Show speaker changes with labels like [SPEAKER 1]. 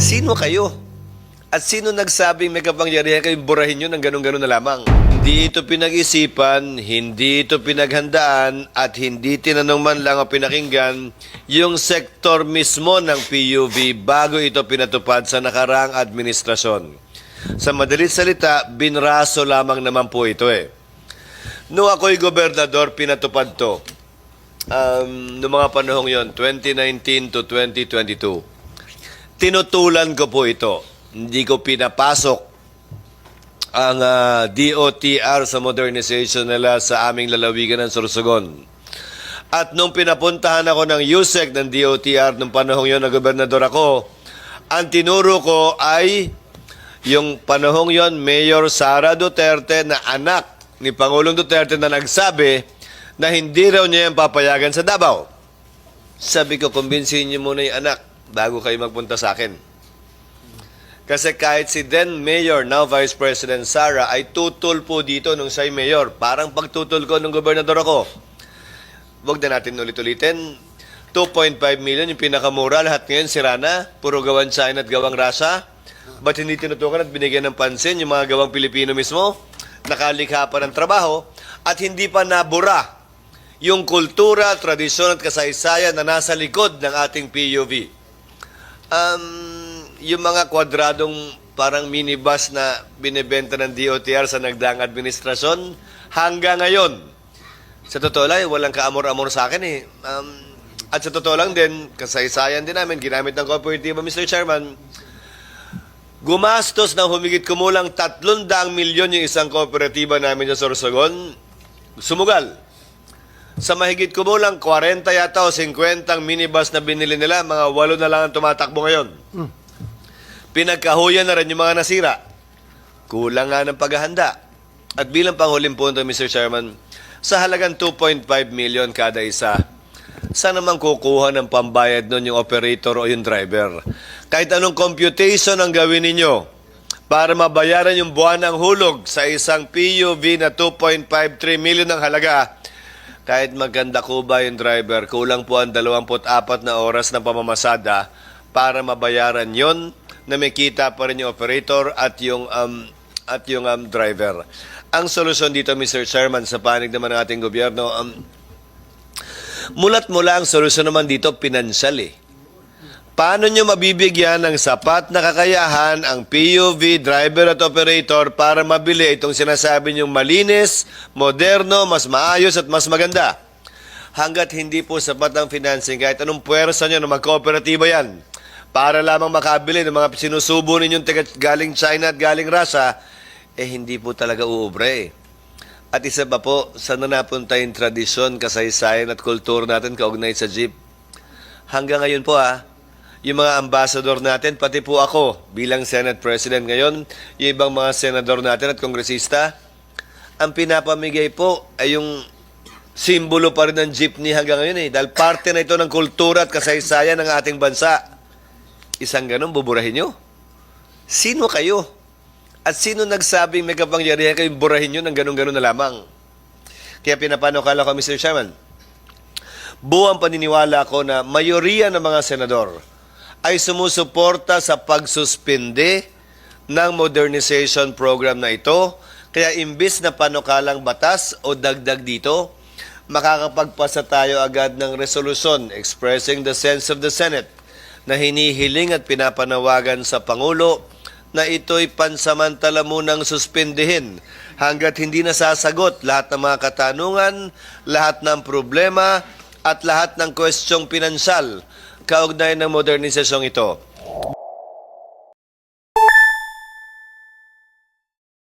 [SPEAKER 1] Sino kayo? At sino nagsabing may kapangyarihan kayo burahin nyo ng ganun-ganun na lamang? Hindi ito pinag-isipan, hindi ito pinaghandaan, at hindi tinanong man lang o pinakinggan yung sektor mismo ng PUV bago ito pinatupad sa nakaraang administrasyon. Sa madalit salita, binraso lamang naman po ito eh. Noong ako'y gobernador, pinatupad to. Um, noong mga panahong yon 2019 to 2022. Tinutulan ko po ito. Hindi ko pinapasok ang ah, DOTR sa modernization nila sa aming lalawigan ng Sorsogon. At nung pinapuntahan ako ng USEC ng DOTR nung panahong yon na gobernador ako, ang tinuro ko ay yung panahong yon Mayor Sara Duterte na anak ni Pangulong Duterte na nagsabi na hindi raw niya yung papayagan sa Davao. Sabi ko, kumbinsihin niyo muna yung anak bago kayo magpunta sa akin. Kasi kahit si then Mayor, now Vice President Sara, ay tutol po dito nung siya'y Mayor. Parang pagtutol ko nung gobernador ako. Huwag na natin ulit-ulitin. 2.5 million, yung pinakamura. Lahat ngayon, sira na. Puro gawang China at gawang Russia. Ba't hindi tinutukan at binigyan ng pansin yung mga gawang Pilipino mismo? Nakalikha pa ng trabaho at hindi pa nabura yung kultura, tradisyon at kasaysayan na nasa likod ng ating PUV. Um, yung mga kwadradong parang minibus na binibenta ng DOTR sa nagdaang administrasyon, hanggang ngayon, sa totoo lang, walang kaamor-amor sa akin eh. Um, at sa totoo lang din, kasaysayan din namin, ginamit ng kooperatiba, Mr. Chairman, gumastos ng humigit kumulang 300 milyon yung isang kooperatiba namin sa Sorsogon, sumugal. Sa mahigit kumulang 40 yata o 50 ang minibus na binili nila, mga walo na lang ang tumatakbo ngayon. Pinagkahuyan na rin yung mga nasira. Kulang nga ng paghahanda. At bilang panghuling punto, Mr. Chairman, sa halagang 2.5 million kada isa, saan naman kukuha ng pambayad nun yung operator o yung driver? Kahit anong computation ang gawin ninyo para mabayaran yung buwan ng hulog sa isang PUV na 2.53 million ang halaga, kahit maganda ko ba yung driver, kulang po ang 24 na oras ng pamamasada para mabayaran yon na may kita pa rin yung operator at yung um, at yung um, driver. Ang solusyon dito, Mr. Chairman, sa panig naman ng ating gobyerno, um, mulat mula ang solusyon naman dito, pinansyal eh. Paano nyo mabibigyan ng sapat na kakayahan ang PUV driver at operator para mabili itong sinasabi nyong malinis, moderno, mas maayos at mas maganda? Hanggat hindi po sapat ang financing, kahit anong puwersa nyo na magkooperatiba yan, para lamang makabili ng mga sinusubo ninyong tiga galing China at galing Russia, eh hindi po talaga uubre eh. At isa pa po, saan na napunta yung tradisyon, kasaysayan at kultura natin kaugnay sa jeep? Hanggang ngayon po ah, yung mga ambassador natin, pati po ako bilang Senate President ngayon, yung ibang mga senador natin at kongresista, ang pinapamigay po ay yung simbolo pa rin ng jeepney hanggang ngayon eh. Dahil parte na ito ng kultura at kasaysayan ng ating bansa. Isang ganun, buburahin nyo? Sino kayo? At sino nagsabing may kapangyarihan kayong burahin nyo ng ganun-ganun na lamang? Kaya pinapanukala ko, Mr. Chairman, buwang paniniwala ko na mayoriya ng mga senador ay sumusuporta sa pagsuspinde ng modernization program na ito. Kaya imbis na panukalang batas o dagdag dito, makakapagpasa tayo agad ng resolusyon expressing the sense of the Senate na hinihiling at pinapanawagan sa Pangulo na ito'y pansamantala munang suspindihin hanggat hindi nasasagot lahat ng mga katanungan, lahat ng problema at lahat ng kwestyong pinansyal kaugnay ng modernisasyong ito.